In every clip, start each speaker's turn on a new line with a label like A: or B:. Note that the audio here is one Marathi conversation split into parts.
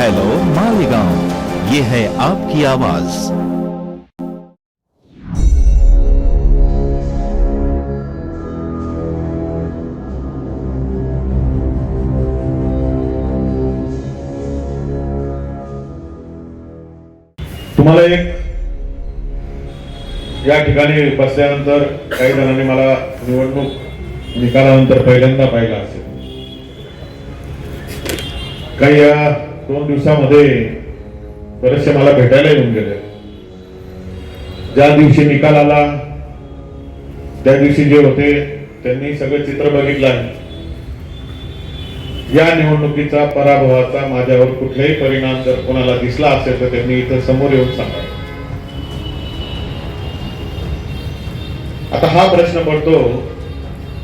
A: हेलो मालेगांव ये है आपकी आवाज़।
B: तुम्हाला एक या ठिकाणी बसल्यानंतर काही जणांनी मला निवडणूक निकालानंतर पहिल्यांदा पाहिला असेल. काही या दोन दिवसामध्ये बरेचसे मला भेटायला येऊन गेले. ज्या दिवशी निकाल आला त्या दिवशी जे होते त्यांनी सगळं चित्र बघितलं आहे. या निवडणुकीचा पराभवाचा माझ्यावर कुठलाही परिणाम जर कोणाला दिसला असेल तर त्यांनी इथं समोर येऊन सांगा. आता हा प्रश्न पडतो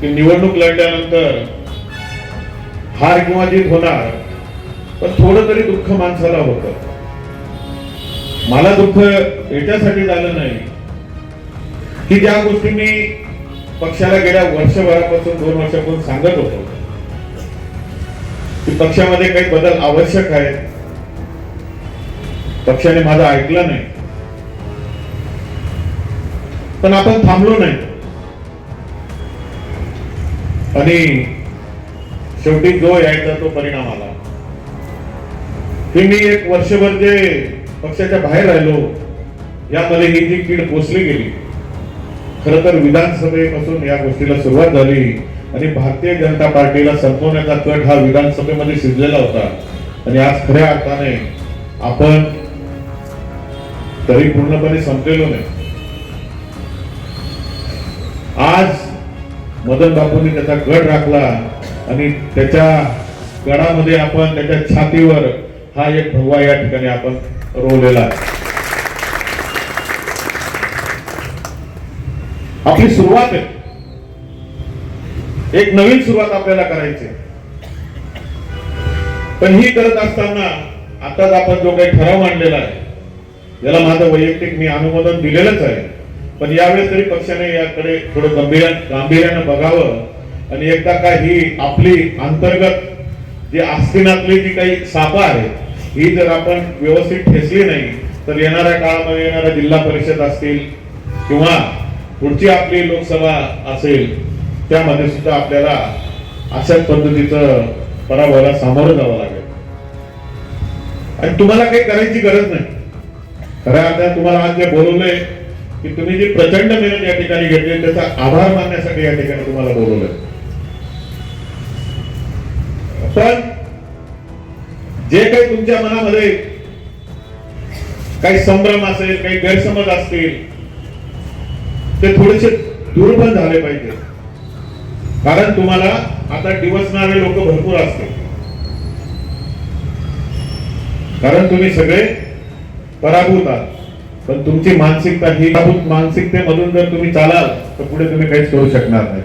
B: की निवडणूक लढल्यानंतर हार किंवा जीत होणार पण थोडं तरी दुःख माणसाला होतं. मला दुःख याच्यासाठी झालं नाही. की ज्या गोष्टी मी पक्षाला गेल्या वर्षभरापासून दोन वर्षापासून सांगत होतो. की पक्षामध्ये काही बदल आवश्यक आहे पक्षाने माझं ऐकलं नाही. पण आपण थांबलो नाही. आणि शेवटी जो यायचा तो परिणाम आला. की मी एक वर्षभर जे पक्षाच्या बाहेर राहिलो यामध्ये ही जी कीड पोचली गेली खर तर विधानसभेपासून या गोष्टीला सुरुवात झाली आणि भारतीय जनता पार्टीला संपवण्याचा कट हा विधानसभेमध्ये शिजलेला होता. आणि आज खऱ्या अर्थाने आपण तरी पूर्णपणे संपलेलो नाही. आज मदन बापूंनी त्याचा गड राखला आणि त्याच्या गडामध्ये आपण त्याच्या छातीवर हा एक भगवा या ठिकाणी आपण रोवलेला आहे. आपली सुरुवात आहे. एक नवीन सुरुवात आपल्याला करायची पण ही करत असताना आताच आपण जो काही ठराव मांडलेला आहे याला माझं वैयक्तिक मी अनुमोदन दिलेलंच आहे. पण यावेळेस तरी पक्षाने याकडे थोडं गंभीर गांभीर्यानं बघावं आणि एकदा का ही आपली अंतर्गत जी आस्तिनातली जी काही सापा आहेत ही जर आपण व्यवस्थित ठेचली नाही तर येणाऱ्या काळामध्ये येणाऱ्या जिल्हा परिषद असतील किंवा पुढची आपली लोकसभा असेल त्यामध्ये सुद्धा आपल्याला अशाच पद्धतीचं पराभवाला सामोरं जावं लागेल. आणि तुम्हाला काही करायची गरज नाही. खऱ्या अर्थात तुम्हाला आज जे बोलवलंय की तुम्ही जी प्रचंड मेहनत या ठिकाणी घेतली त्याचा आभार मानण्यासाठी या ठिकाणी तुम्हाला बोलवलंय. पण जे काही तुमच्या मनामध्ये काही संभ्रम असेल काही गैरसमज असतील ते थोडेसे दूर पण झाले पाहिजे. कारण तुम्हाला आता डिवसणारे लोक भरपूर असतील कारण तुम्ही सगळे पराभूत आहात. पण तुमची मानसिकता ही मानसिकतेमधून जर तुम्ही चालाल तर पुढे तुम्ही काहीच करू शकणार नाही.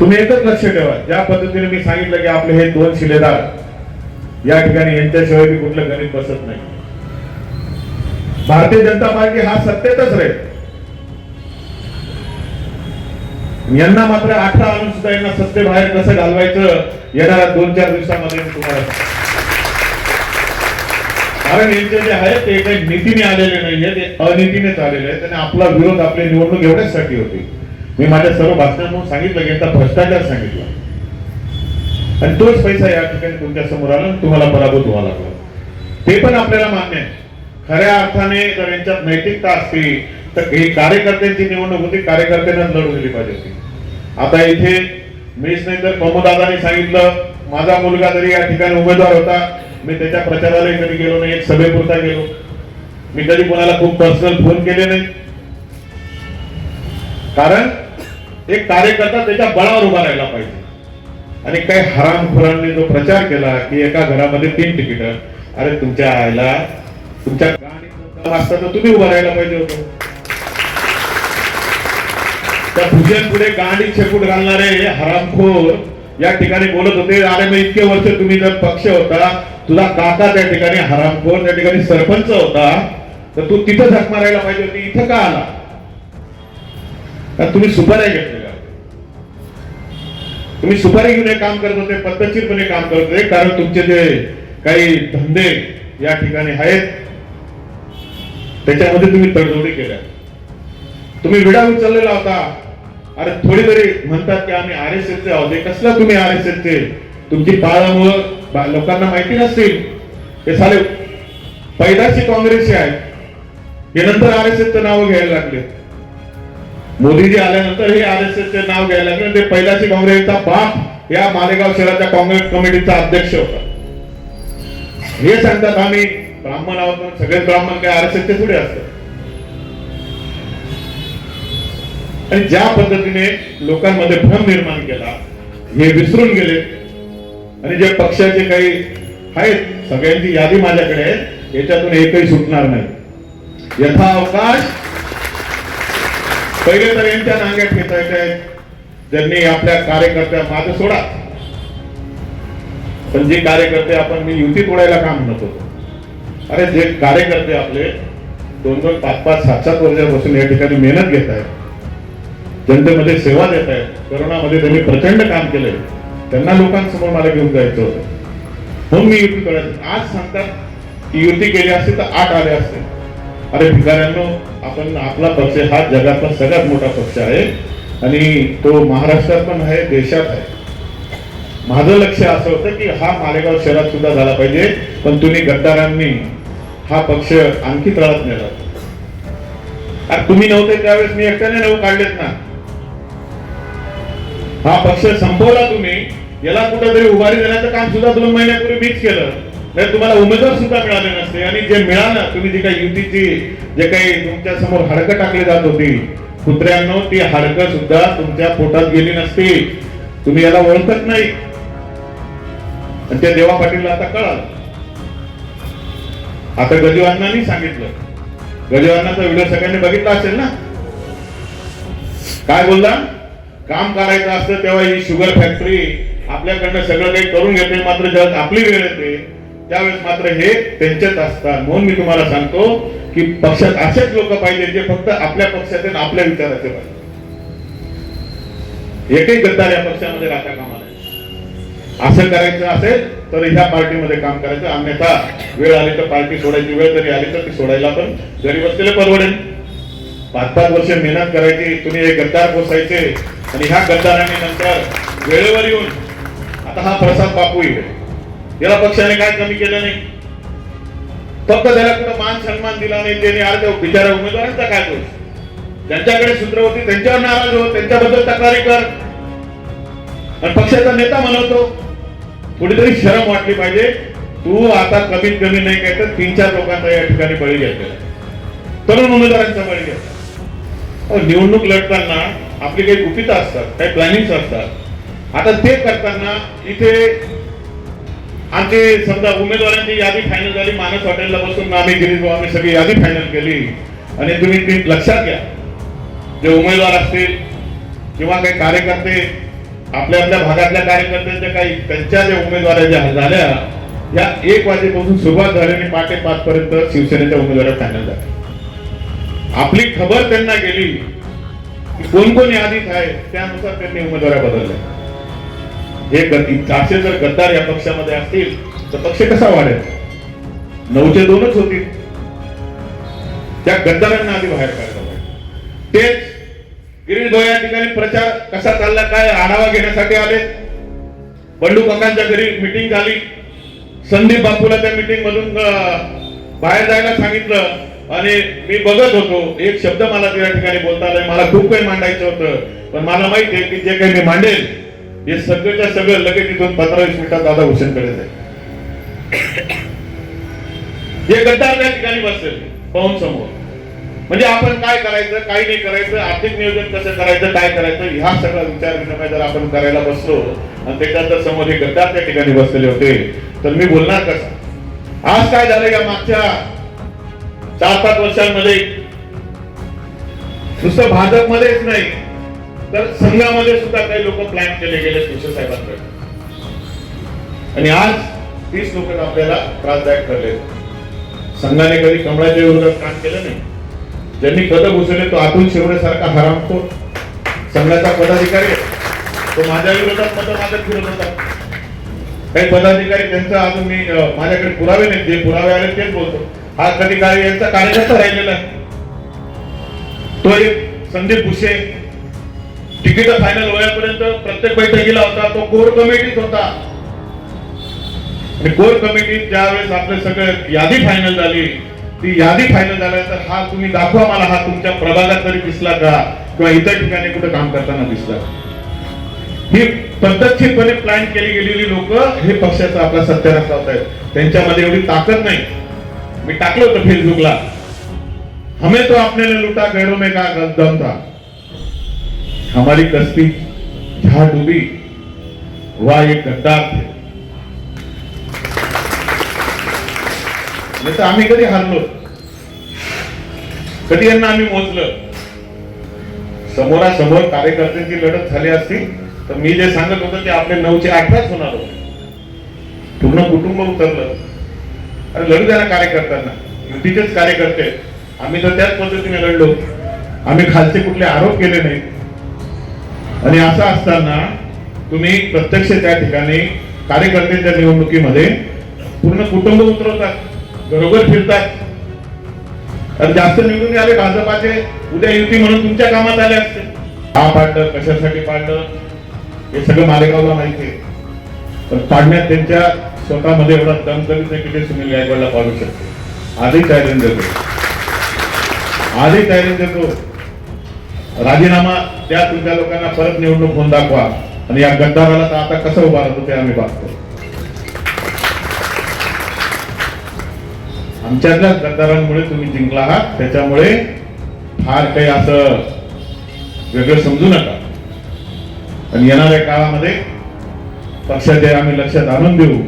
B: तुम्ही एकच लक्ष ठेवा. ज्या पद्धतीने मी सांगितलं की आपले हे दोन शिलेदार या ठिकाणी यांच्याशिवाय मी कुठलं गणित बसत नाही. भारतीय जनता पार्टी हा सत्तेतच राहील. यांना मात्र अठरा आणून सुद्धा यांना सत्तेबाहेर कसं घालवायचं येणाऱ्या दोन चार दिवसामध्ये तुम्हाला कारण यांचे जे आहे ते काही नीतीने आलेले नाहीये ते अनितीनेच आलेले आहेत आणि आपला विरोध आपली निवडणूक एवढ्याचसाठी होती. मी माझ्या सर्व भाषणांमधून सांगितलं की यांचा भ्रष्टाचार सांगितला. आणि तोच पैसा या ठिकाणी तुमच्यासमोर आला तुम्हाला पराभूत व्हावा लागला. ते पण आपल्याला मान्य आहे. खऱ्या अर्थाने जर यांच्यात नैतिकता असती तर ही कार्यकर्त्यांची निवडणूक होती कार्यकर्त्यांनाच लढू दिली पाहिजे होती. आता इथे मीच नाही तर प्रमोदादांनी सांगितलं माझा मुलगा जरी या ठिकाणी उमेदवार होता मी त्याच्या प्रचाराला कधी गेलो नाही एक सभेपुरता गेलो. मी कधी कोणाला खूप पर्सनल फोन केले नाही. कारण एक कार्यकर्ता त्याच्या बळावर उभा राहायला पाहिजे. आणि काही हरामखोरांनी जो प्रचार केला की एका घरामध्ये तीन तिकीट अरे तुमच्या आईला तुमच्या गाडीत असता तर तुम्ही उभा राहायला पाहिजे होतो. त्या भुजन पुढे गाणी शेपूट घालणारे हरामखोर या ठिकाणी बोलत होते अरे मी इतके वर्ष तुम्ही जर पक्ष होता तुझा काका त्या ठिकाणी हरामखोर त्या ठिकाणी सरपंच होता तर तू तिथं झक मारायला पाहिजे होती इथं का आला? तुम्ही तुम्ही आहे घेतलेल्या तुम्ही सुपारी घेऊन हे काम करत होते पद्धतशीरपणे काम करत होते. कारण तुमचे जे काही धंदे या ठिकाणी आहेत त्याच्यामध्ये तुम्ही तडजोडी केल्या. तुम्ही विडा उचललेला होता. अरे थोडी तरी म्हणतात की आम्ही आर एस एसचे आहोत. हे कसला तुम्ही आर एस एसचे? तुमची पाळामुळं बा- लोकांना माहिती नसतील. हे साले पैदाशी काँग्रेसचे आहेत. हे नंतर आर एस एसचं नाव घ्यायला लागले. मोदीजी आल्यानंतर हे आर एस एसचे नाव घ्यायला लागले. ते पहिल्याशी काँग्रेसचा बाप या मालेगाव शहराच्या काँग्रेस कमिटीचा अध्यक्ष होता. हे सांगतात आम्ही ब्राह्मण आहोत सगळेच ब्राह्मण काय आर एस एसचे पुढे असतात. आणि ज्या पद्धतीने लोकांमध्ये भ्रम निर्माण केला हे विसरून गेले. आणि जे पक्षाचे काही आहेत सगळ्यांची यादी माझ्याकडे आहे याच्यातून एकही सुटणार नाही. यथा अवकाश पहिले तर यांच्या नांग्यात घेतायचे आहेत. ज्यांनी आपल्या कार्यकर्त्या माझं सोडा. पण जे कार्यकर्ते आपण मी युती तोडायला काम म्हणत होतो अरे जे कार्यकर्ते आपले दोन दोन पाच पाच सात सात वर्षापासून या ठिकाणी मेहनत घेत आहेत जनतेमध्ये सेवा देत आहेत करोनामध्ये त्यांनी प्रचंड काम केलंय. त्यांना लोकांसमोर मला घेऊन जायचं होतं. म्हणून मी युती करायचं आज सांगतात की युती केली असते तर आठ आले असते. अरे भिकाऱ्यांनो आपण आपला पक्ष हा जगातला सगळ्यात मोठा पक्ष आहे. आणि तो महाराष्ट्रात पण आहे देशात आहे. माझं लक्ष असं होतं की हा मालेगाव शहरात सुद्धा झाला पाहिजे पण तुम्ही गद्दारांनी हा पक्ष आणखी तळात नेला. अरे तुम्ही नव्हते त्यावेळेस मी एकट्याने नऊ काढलेत ना. हा पक्ष संपवला तुम्ही याला कुठेतरी उभारी देण्याचं काम सुद्धा दोन महिन्यापूर्वी मीच केलं. तर तुम्हाला उमेदवार सुद्धा मिळाले नसते. आणि जे मिळालं तुम्ही जी काही युतीची जे काही तुमच्यासमोर हाडकं टाकली जात होती कुत्र्यांनो ती हाडकं सुद्धा तुमच्या पोटात गेली नसती. तुम्ही याला ओळखत नाही. आणि त्या देवा पाटीलला आता कळालं. आता गजवांनानी सांगितलं. गजवांनाचा व्हिडिओ सगळ्यांनी बघितला असेल ना? काय बोलला? काम करायचं असतं तेव्हा ही शुगर फॅक्टरी आपल्याकडनं सगळं काही करून घेते मात्र जेव्हा आपली वेळ येते. त्यावेळेस मात्र हे त्यांच्यात असतात. म्हणून मी तुम्हाला सांगतो की पक्षात असेच लोक पाहिजे जे फक्त आपल्या पक्षाचे आणि आपल्या विचाराचे पाहिजे. एकही गद्दार या पक्षामध्ये राहता कामा नये. असं करायचं असेल तर ह्या पार्टीमध्ये काम करायचं. अन्यथा वेळ आली तर पार्टी सोडायची वेळ जरी आली तर ती सोडायला पण घरी बसलेले परवडेल. पाच पाच वर्ष मेहनत करायची तुम्ही हे गद्दार पोसायचे आणि ह्या गद्दारांनी नंतर वेळेवर येऊन आता हा प्रसाद बापू येईल याला पक्षाने काय कमी केलं नाही? फक्त त्याला कुठं मान सन्मान दिला नाही त्याने आज बिचारा उमेदवारांचा काय दोष? ज्यांच्याकडे सूत्र होती त्यांच्यावर नाराज हो त्यांच्याबद्दल तक्रारी कर. आणि पक्षाचा नेता म्हणवतो थोडीतरी शरम वाटली पाहिजे. तू आता कमीत कमी नाही काय तर तीन चार लोकांचा या ठिकाणी बळी घेतलेला तरुण उमेदवारांचा बळी घ्यायचा निवडणूक लढताना आपली काही गुपितं असतात काही प्लॅनिंग असतात. आता ते करताना इथे आमचे समजा उमेदवारांची यादी फायनल झाली मानस हॉटेलला बसून आम्ही गिरीश आम्ही सगळी यादी फायनल केली. आणि तुम्ही ती लक्षात घ्या. जे उमेदवार असतील किंवा काही कार्यकर्ते आपल्या आपल्या भागातल्या कार्यकर्त्यांच्या काही त्यांच्या ज्या उमेदवार ज्या झाल्या या एक वाजेपासून सुरुवात झाली आणि पाटे पाच पर्यंत शिवसेनेच्या उमेदवार फायनल झाल्या आपली खबर त्यांना गेली की कोण कोण यादीत आहे त्यानुसार त्यांनी उमेदवार बदलल्या. हे गद्दी- असे जर गद्दार या पक्षामध्ये असतील तर पक्ष कसा वाढेल? नऊचे दोनच होतील. त्या गद्दारांना आधी बाहेर काढलं पाहिजे. तेच गिरीश भाऊ या ठिकाणी प्रचार कसा चालला काय आढावा घेण्यासाठी आले बंडू काकांच्या घरी मिटिंग झाली. संदीप बापूला त्या मिटिंग मधून बाहेर जायला सांगितलं. आणि मी बघत होतो एक शब्द मला त्या ठिकाणी बोलता आलाय. मला खूप काही मांडायचं होतं. पण मला माहिती आहे की जे काही मी मांडेल हे सगळ्याच्या सगळं लगेच इथून पंधरा वीस मिनिटात दादा हुसेनकडे जाईल. हे गद्दार त्या ठिकाणी बसलेले पाहून समोर. म्हणजे आपण काय करायचं काय नाही करायचं आर्थिक नियोजन कसं करायचं काय करायचं ह्या सगळा विचार विनिमय जर आपण करायला बसलो आणि त्याच्यात समोर हे गद्दार त्या ठिकाणी बसलेले होते तर मी बोलणार कसा? आज काय झालं या मागच्या चार पाच वर्षांमध्ये? नुसतं भाजपमध्येच नाही. तर संघामध्ये सुद्धा काही लोक प्लॅन केले गेले कृष्ण साहेबांकडे. आणि आज तीस लोक आपल्याला त्रासदायक ठरले संघाने कधी कमळाच्या विरोधात काम केलं नाही. ज्यांनी पद घुसवले तो अतुल शिवडे सारखा हरामखोर संघाचा पदाधिकारी तो माझ्या विरोधात मत मागत फिरत होता. काही पदाधिकारी त्यांचा अजून मी माझ्याकडे पुरावे नाही जे पुरावे आले तेच बोलतो. हा कधी काळी यांचा कार्यकर्ता राहिलेला आहे. तो एक संदीप भुसे तिकीट फायनल होण्यापर्यंत प्रत्येक बैठकीला होता तो कोर कमिटीत होता. आणि कोर कमिटीत ज्यावेळेस आपले सगळे यादी फायनल झाली ती यादी फायनल झाल्यानंतर हा तुम्ही दाखवा मला हा तुमच्या प्रभागात तरी दिसला का? किंवा इतर ठिकाणी कुठे काम करताना दिसला ही पद्धतशीरपणे प्लॅन केली गेलेली लोक हे पक्षाचा आपला सत्यानाश लावतायत त्यांच्यामध्ये एवढी ताकद नाही. मी टाकलं होतं फेसबुकला हमें तो आपल्याला लुटा लूटा गैरों में का दम था. हमारी कस्ती जहां डूबी वह एक गद्दार थे। नाही तर आम्ही कधी हारलो? कधी यांना आम्ही मोजलं? समोरासमोर कार्यकर्त्यांची लढत झाली असती तर मी जे सांगत होतो ते आपले नऊचे आठव्याच होणार होते. पूर्ण कुटुंब उतरलं. अरे लढू द्या ना कार्यकर्त्यांना. युतीचेच कार्यकर्ते. आम्ही तर त्याच पद्धतीने लढलो. आम्ही खालचे कुठले आरोप केले नाही आणि असं असताना तुम्ही प्रत्यक्ष त्या ठिकाणी कार्यकर्त्यांच्या निवडणुकीमध्ये पूर्ण कुटुंब उतरवतात घरोघर फिरतात. आणि जास्त निवडून आले भाजपाचे उद्या युती म्हणून तुमच्या कामात आले असते. का पाडलं कशासाठी पाडलं हे सगळं मालेगावला माहिती आहे. पण पाडण्यात त्यांच्या स्वतःमध्ये एवढा दम करीत नाही की ते सुनील गायकवाडला पाडू शकते. आधी चॅलेंज देतो आधी चॅलेंज देतो राजीनामा द्या तुमच्या लोकांना परत निवडणूक होऊन दाखवा. आणि या गद्दाराला तर आता कसं उभा राहतो ते आम्ही बघतो. आमच्यातल्या गद्दारांमुळे तुम्ही जिंकला आहात त्याच्यामुळे फार काही असं वेगळं समजू नका. आणि येणाऱ्या काळामध्ये पक्षाचे आम्ही लक्षात आणून देऊ.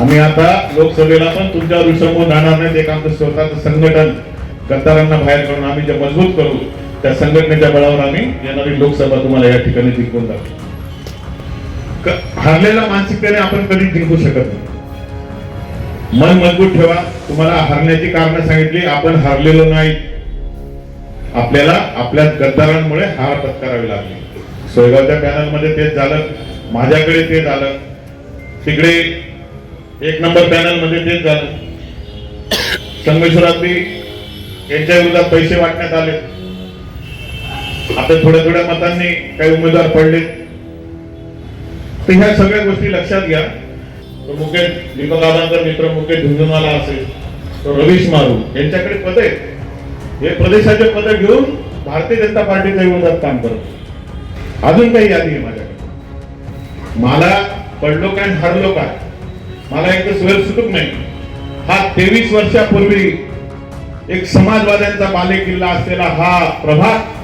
B: आम्ही आता लोकसभेला पण तुमच्यावर विसंबून राहणार नाही एक आमचं स्वतःचं संघटन गद्दारांना बाहेर काढून आम्ही जे मजबूत करू त्या संघटनेच्या बळावर आम्ही येणारी लोकसभा तुम्हाला या ठिकाणी जिंकून दाखवू हरलेल्या मानसिकतेने आपण कधी जिंकू शकत नाही. मन मजबूत ठेवा. तुम्हाला हरण्याची कारण सांगितली आपण हरलेलो नाही. आपल्याला आपल्या गद्दारांमुळे हार पत्करावी लागली. सोयगावच्या पॅनलमध्ये तेच झालं माझ्याकडे ते झालं तिकडे एक नंबर पॅनलमध्ये तेच झालं. संगमेश्वरातली यांच्या विरोधात पैसे वाटण्यात आले. आता थोड्या थोड्या मतांनी काही उमेदवार पडले. तर ह्या सगळ्या गोष्टी लक्षात घ्या. मुकेश दीपक आबांचा मित्र मुकेश झुंझुनवाला असेल तो रवीश मारू यांच्याकडे पद आहेत. हे प्रदेशाचे पद घेऊन भारतीय जनता पार्टीच्या विरोधात काम करतो अजून काही यादी आहे माझ्याकडे. मला पडलो काय आणि हरलो काय? मला एक स्वयं सुटूक नाही. हा तेवीस वर्षापूर्वी एक समाजवाद्यांचा बालेकिल्ला असलेला हा प्रभाग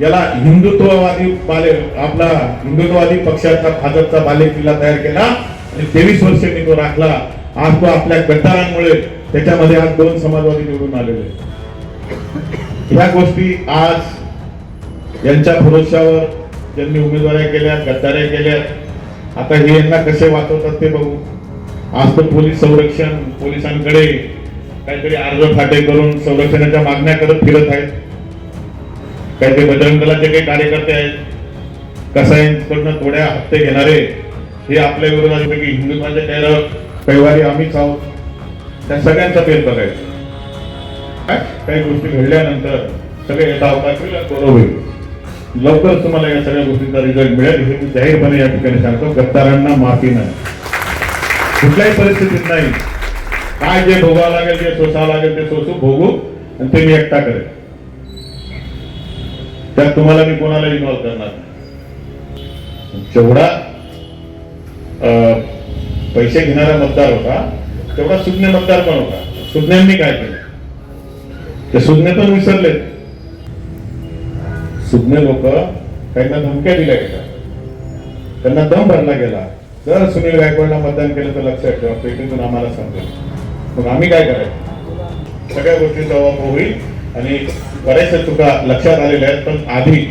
B: याला हिंदुत्ववादी बाले आपला हिंदुत्ववादी पक्षाचा भाजपचा बाले किल्ला तयार केला आणि तेवीस वर्ष मी तो राखला. आज तो आपल्या गटारांमुळे त्याच्यामध्ये आज दोन समाजवादी निवडून आलेले ह्या गोष्टी आज यांच्या भरोश्यावर ज्यांनी उमेदवाऱ्या केल्या गद्दाऱ्या केल्या आता हे यांना कसे वाचवतात ते बघू. आज तर पोलीस संरक्षण पोलिसांकडे काहीतरी अर्ज फाटे करून संरक्षणाच्या मागण्या करत फिरत आहेत. काही ते बजरंग दलाचे काही कार्यकर्ते आहेत. कसाईंकडनं थोड्या हप्ते घेणारे हे आपल्या विरोधात की हिंदुत्वाचे काही कैवारी आम्हीच आहोत. त्या सगळ्यांचा पेर बघायचं. काय? काही गोष्टी घडल्यानंतर सगळे येता होता की बरोबर होईल लवकरच तुम्हाला या सगळ्या गोष्टींचा रिझल्ट मिळेल. हे मी जाहीरपणे या ठिकाणी सांगतो गद्दारांना माफी नाही. कुठल्याही परिस्थितीत नाही. काय जे भोगावं लागेल जे सोसावं लागेल ते सोसू भोगू आणि ते मी एकटा करेल त्यात तुम्हाला मी कोणाला इन्व्हॉल्व करणार नाही. जेवढा पैसे घेणारा मतदार होता तेवढा सुज्ञ मतदार पण होता. सुज्ञांनी काय केलं? ते सुज्ञ पण विसरले. सुज्ञ लोक त्यांना धमक्या दिल्या गेल्या. त्यांना दम भरला गेला. जर सुनील गायकवाडला मतदान केलं तर लक्षात ठेवा पेटीतून आम्हाला समजेल. मग आम्ही काय करायचं? सगळ्या गोष्टीचा वापर होईल आणि बऱ्याचशा चुका लक्षात आलेल्या आहेत पण आधी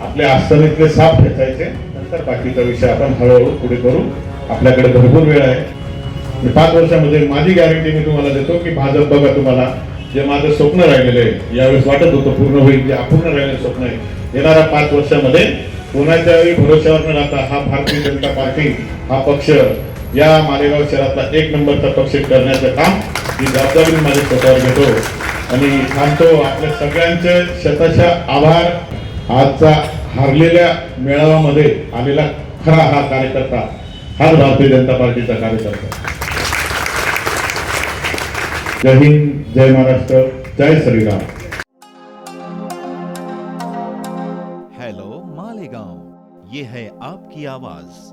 B: आपले आस्थानितले साफ ठेचायचे नंतर बाकीचा विषय आपण हळूहळू पुढे करू. आपल्याकडे भरपूर वेळ आहे. आणि पाच वर्षामध्ये माझी गॅरंटी मी तुम्हाला देतो की भाजप बघा तुम्हाला जे माझं स्वप्न राहिलेलं आहे यावेळेस वाटत होतं पूर्ण होईल जे अपूर्ण राहिलेलं स्वप्न आहे. येणाऱ्या पाच वर्षामध्ये कोणाच्याही भरोश्यावर न राहता हा भारतीय जनता पार्टी हा पक्ष या मालेगाव शहरातला एक नंबरचा पक्ष करण्याचं काम मी जबाबदारी माझ्या स्वतःवर घेतो. आणि सांगतो आपल्या सगळ्यांचे शताशा आभार. आजचा हारलेल्या मेळाव्यामध्ये आलेला खरा हा कार्यकर्ता हाच भारतीय जनता पार्टीचा कार्यकर्ता. जय हिंद जय महाराष्ट्र जय श्रीराम.
A: हॅलो मालेगांव ये है आपकी आवाज.